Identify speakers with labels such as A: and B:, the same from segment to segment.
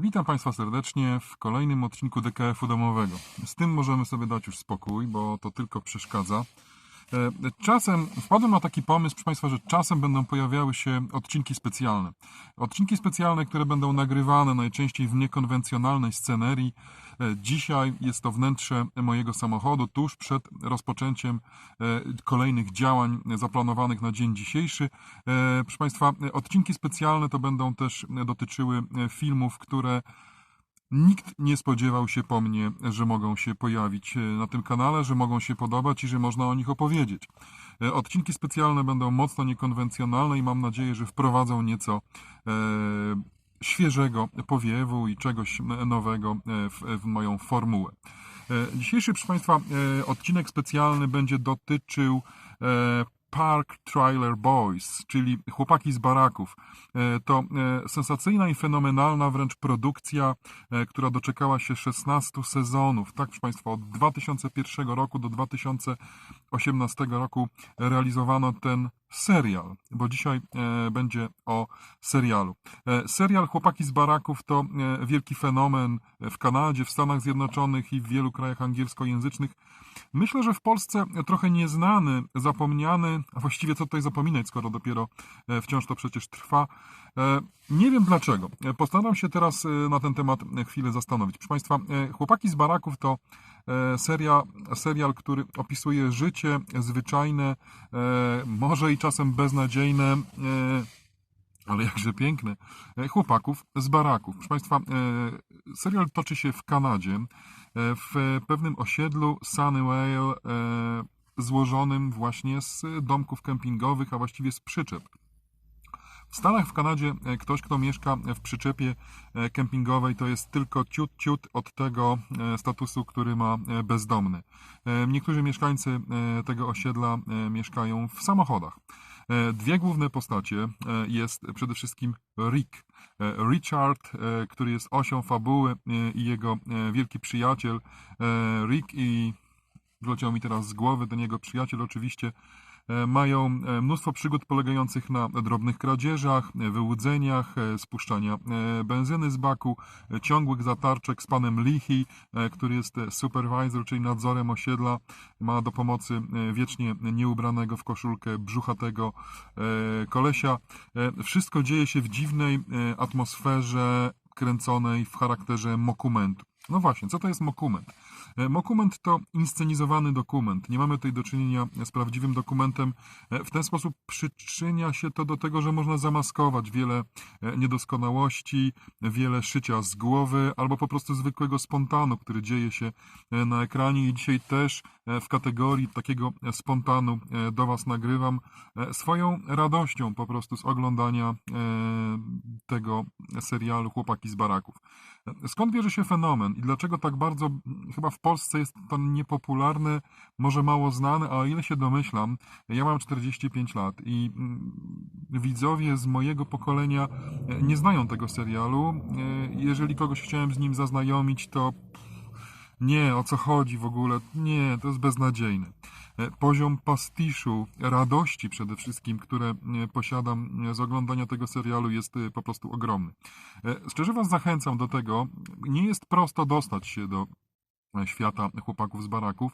A: Witam Państwa serdecznie w kolejnym odcinku DKF-u domowego. Z tym możemy sobie dać już spokój, bo to tylko przeszkadza. E, Czasem wpadłem na taki pomysł, proszę Państwa, że czasem będą pojawiały się odcinki specjalne. Odcinki specjalne, które będą nagrywane najczęściej w niekonwencjonalnej scenerii. E, Dzisiaj jest to wnętrze mojego samochodu, tuż przed rozpoczęciem e, kolejnych działań zaplanowanych na dzień dzisiejszy. Proszę Państwa, odcinki specjalne to będą też dotyczyły filmów, które Nikt nie spodziewał się po mnie, że mogą się pojawić e, na tym kanale, że mogą się podobać i że można o nich opowiedzieć. E, Odcinki specjalne będą mocno niekonwencjonalne i mam nadzieję, że wprowadzą nieco e, świeżego powiewu i czegoś nowego e, w, w moją formułę. Dzisiejszy, proszę Państwa, odcinek specjalny będzie dotyczył Park Trailer Boys, czyli chłopaki z baraków. E, To e, sensacyjna i fenomenalna wręcz produkcja, e, która doczekała się 16 sezonów. Tak, proszę Państwa, od 2001 roku do 2018 roku realizowano ten serial, bo dzisiaj będzie o serialu. Serial Chłopaki z baraków to wielki fenomen w Kanadzie, w Stanach Zjednoczonych i w wielu krajach angielskojęzycznych. Myślę, że w Polsce trochę nieznany, zapomniany, a właściwie co tutaj zapominać, skoro dopiero e, wciąż to przecież trwa. E, Nie wiem dlaczego. E, Postaram się teraz na ten temat chwilę zastanowić. Proszę Państwa, Chłopaki z baraków to seria, serial, który opisuje życie zwyczajne, może i czasem beznadziejne, ale jakże piękne, chłopaków z baraków. Proszę Państwa, serial toczy się w Kanadzie, w pewnym osiedlu Sunnywale, e, złożonym właśnie z domków kempingowych, a właściwie z przyczep. W Stanach, w Kanadzie, e, ktoś, kto mieszka w przyczepie e, kempingowej, to jest tylko ciut, ciut od tego e, statusu, który ma e, bezdomny. E, Niektórzy mieszkańcy e, tego osiedla e, mieszkają w samochodach. E, Dwie główne postacie e, jest przede wszystkim Rick. E, Richard, który jest osią fabuły i jego wielki przyjaciel Rick i wleciał mi teraz z głowy ten jego przyjaciel oczywiście mają e, mnóstwo przygód polegających na drobnych kradzieżach, e, wyłudzeniach, e, spuszczania e, benzyny z baku, e, ciągłych zatarczek z panem Lichi, e, który jest e, supervisor, czyli nadzorem osiedla, ma do pomocy e, wiecznie nieubranego w koszulkę brzuchatego e, kolesia. E, Wszystko dzieje się w dziwnej e, atmosferze kręconej w charakterze mokumentu. No właśnie, co to jest mokument? E, Mokument to inscenizowany dokument. Nie mamy tutaj do czynienia z prawdziwym dokumentem. E, W ten sposób przyczynia się to do tego, że można zamaskować wiele e, niedoskonałości, wiele szycia z głowy albo po prostu zwykłego spontanu, który dzieje się na ekranie. I dzisiaj też w kategorii takiego e, spontanu e, do Was nagrywam e, swoją radością po prostu z oglądania e, tego serialu Chłopaki z baraków. E, Skąd bierze się fenomen i dlaczego tak bardzo, chyba w Polsce jest to niepopularne, może mało znane, a o ile się domyślam, ja mam 45 lat i widzowie z mojego pokolenia e, nie znają tego serialu. E, Jeżeli kogoś chciałem z nim zaznajomić, to nie, o co chodzi w ogóle? Nie, to jest beznadziejne. E, Poziom pastiszu, radości przede wszystkim, które e, posiadam e, z oglądania tego serialu jest po prostu ogromny. Szczerze Was zachęcam do tego. Nie jest prosto dostać się do świata chłopaków z baraków.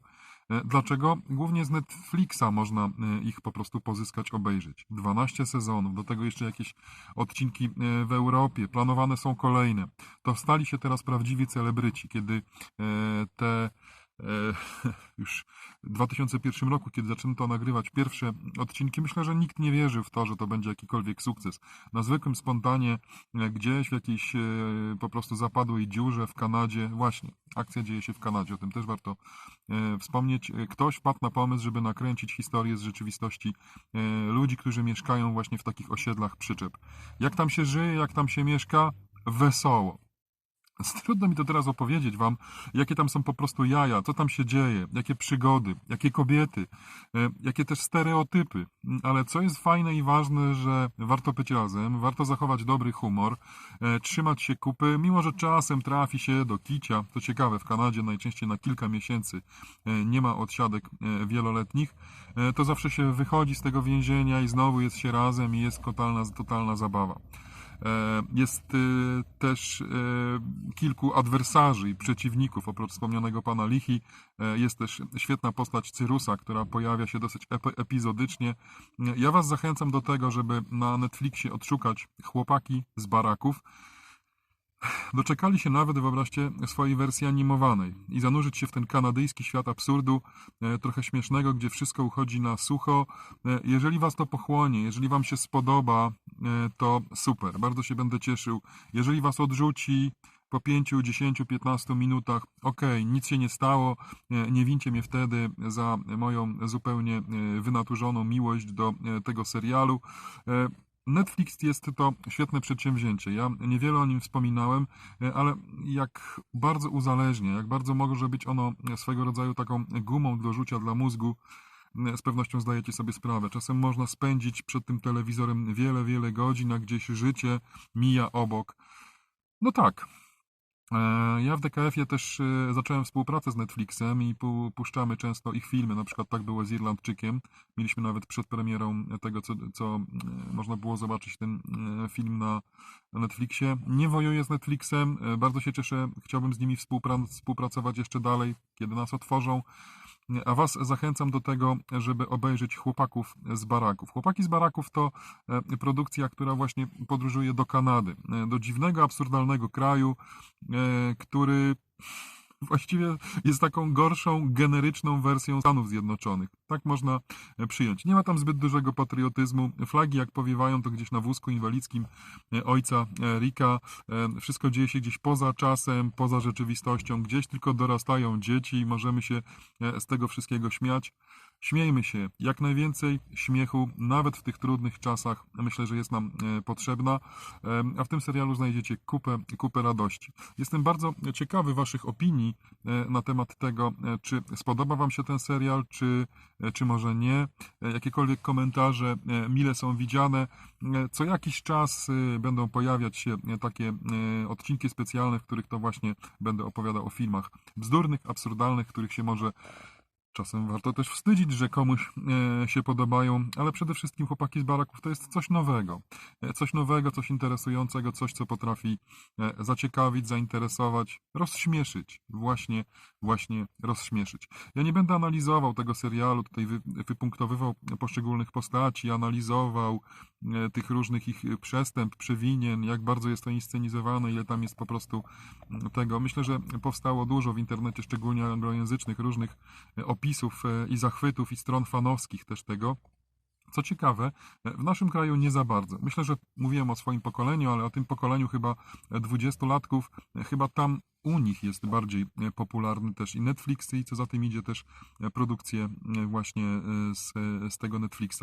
A: E, Dlaczego? Głównie z Netflixa można e, ich po prostu pozyskać, obejrzeć. 12 sezonów, do tego jeszcze jakieś odcinki e, w Europie, planowane są kolejne. To stali się teraz prawdziwi celebryci, kiedy te już w 2001 roku, kiedy zaczęto nagrywać pierwsze odcinki, myślę, że nikt nie wierzył w to, że to będzie jakikolwiek sukces. Na zwykłym spontanie, e, gdzieś w jakiejś e, po prostu zapadłej dziurze w Kanadzie, właśnie, akcja dzieje się w Kanadzie, o tym też warto e, wspomnieć. Ktoś wpadł na pomysł, żeby nakręcić historię z rzeczywistości ludzi, którzy mieszkają właśnie w takich osiedlach przyczep. Jak tam się żyje, jak tam się mieszka? Wesoło. Trudno mi to teraz opowiedzieć Wam, jakie tam są po prostu jaja, co tam się dzieje, jakie przygody, jakie kobiety, e, jakie też stereotypy. Ale co jest fajne i ważne, że warto być razem, warto zachować dobry humor, e, trzymać się kupy, mimo że czasem trafi się do kicia. To ciekawe, w Kanadzie najczęściej na kilka miesięcy e, nie ma odsiadek wieloletnich. To zawsze się wychodzi z tego więzienia i znowu jest się razem i jest totalna, totalna zabawa. E, Jest e, też e, kilku adwersarzy i przeciwników, oprócz wspomnianego pana Lichi. E, Jest też świetna postać Cyrusa, która pojawia się dosyć ep- epizodycznie. Ja was zachęcam do tego, żeby na Netflixie odszukać chłopaki z baraków. Doczekali się nawet, wyobraźcie, swojej wersji animowanej i zanurzyć się w ten kanadyjski świat absurdu, e, trochę śmiesznego, gdzie wszystko uchodzi na sucho. E, Jeżeli Was to pochłonie, jeżeli Wam się spodoba, e, to super, bardzo się będę cieszył. Jeżeli Was odrzuci po 5, 10, 15 minutach, okej, nic się nie stało, nie wincie mnie wtedy za moją zupełnie wynaturzoną miłość do tego serialu. Netflix jest to świetne przedsięwzięcie. Ja niewiele o nim wspominałem, e, ale jak bardzo uzależnia, jak bardzo może być ono swego rodzaju taką gumą do rzucia dla mózgu, e, z pewnością zdajecie sobie sprawę. Czasem można spędzić przed tym telewizorem wiele, wiele godzin, a gdzieś życie mija obok. No tak. E, Ja w DKF-ie też e, zacząłem współpracę z Netflixem i pu- puszczamy często ich filmy. Na przykład tak było z Irlandczykiem. Mieliśmy nawet przed premierą tego, co, co e, można było zobaczyć ten film na Netflixie. Nie wojuję z Netflixem, bardzo się cieszę. Chciałbym z nimi współpra- współpracować jeszcze dalej, kiedy nas otworzą. A Was zachęcam do tego, żeby obejrzeć Chłopaków z Baraków. Chłopaki z Baraków to e, produkcja, która właśnie podróżuje do Kanady, e, do dziwnego, absurdalnego kraju, e, który właściwie jest taką gorszą, generyczną wersją Stanów Zjednoczonych. Tak można e, przyjąć. Nie ma tam zbyt dużego patriotyzmu. Flagi, jak powiewają, to gdzieś na wózku inwalidzkim e, ojca e, Rika. Wszystko dzieje się gdzieś poza czasem, poza rzeczywistością. Gdzieś tylko dorastają dzieci i możemy się z tego wszystkiego śmiać. Śmiejmy się, jak najwięcej śmiechu, nawet w tych trudnych czasach, myślę, że jest nam e, potrzebna, E, a w tym serialu znajdziecie kupę, kupę radości. Jestem bardzo ciekawy Waszych opinii e, na temat tego, czy spodoba Wam się ten serial, czy, czy może nie. Jakiekolwiek komentarze mile są widziane. Co jakiś czas będą pojawiać się takie odcinki specjalne, w których to właśnie będę opowiadał o filmach bzdurnych, absurdalnych, których się może Czasem warto też wstydzić, że komuś e, się podobają, ale przede wszystkim chłopaki z baraków to jest coś nowego. E, Coś nowego, coś interesującego, coś, co potrafi e, zaciekawić, zainteresować, rozśmieszyć. Właśnie, właśnie rozśmieszyć. Ja nie będę analizował tego serialu, tutaj wy, wypunktowywał poszczególnych postaci, analizował tych różnych ich przestęp, przewinien, jak bardzo jest to inscenizowane, ile tam jest po prostu m, tego. Myślę, że powstało dużo w internecie, szczególnie anglojęzycznych, różnych e, opisów e, i zachwytów i stron fanowskich też tego. Co ciekawe, e, w naszym kraju nie za bardzo. Myślę, że mówiłem o swoim pokoleniu, ale o tym pokoleniu chyba dwudziestolatków, e, chyba tam u nich jest bardziej e, popularny też i Netflix i co za tym idzie też e, produkcje e, właśnie z, z tego Netflixa.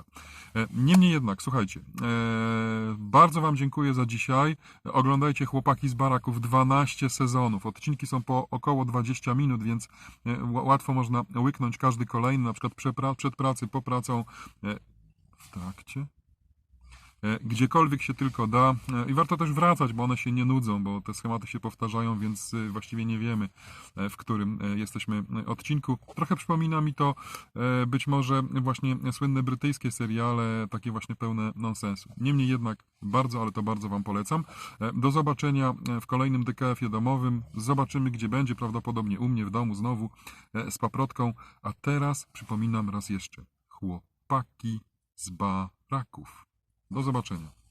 A: Niemniej jednak, słuchajcie, bardzo Wam dziękuję za dzisiaj. Oglądajcie Chłopaki z Baraków 12 sezonów. Odcinki są po około 20 minut, więc łatwo można łyknąć każdy kolejny, na przykład przed pracy, po pracą, w trakcie. E, Gdziekolwiek się tylko da E, i warto też wracać, bo one się nie nudzą, bo te schematy się powtarzają, więc e, właściwie nie wiemy, w którym jesteśmy odcinku. Trochę przypomina mi to być może właśnie słynne brytyjskie seriale, takie właśnie pełne nonsensu. Niemniej jednak bardzo, ale to bardzo Wam polecam. Do zobaczenia w kolejnym DKF-ie domowym. Zobaczymy, gdzie będzie, prawdopodobnie u mnie w domu znowu z paprotką. A teraz przypominam raz jeszcze, chłopaki z baraków. Do zobaczenia.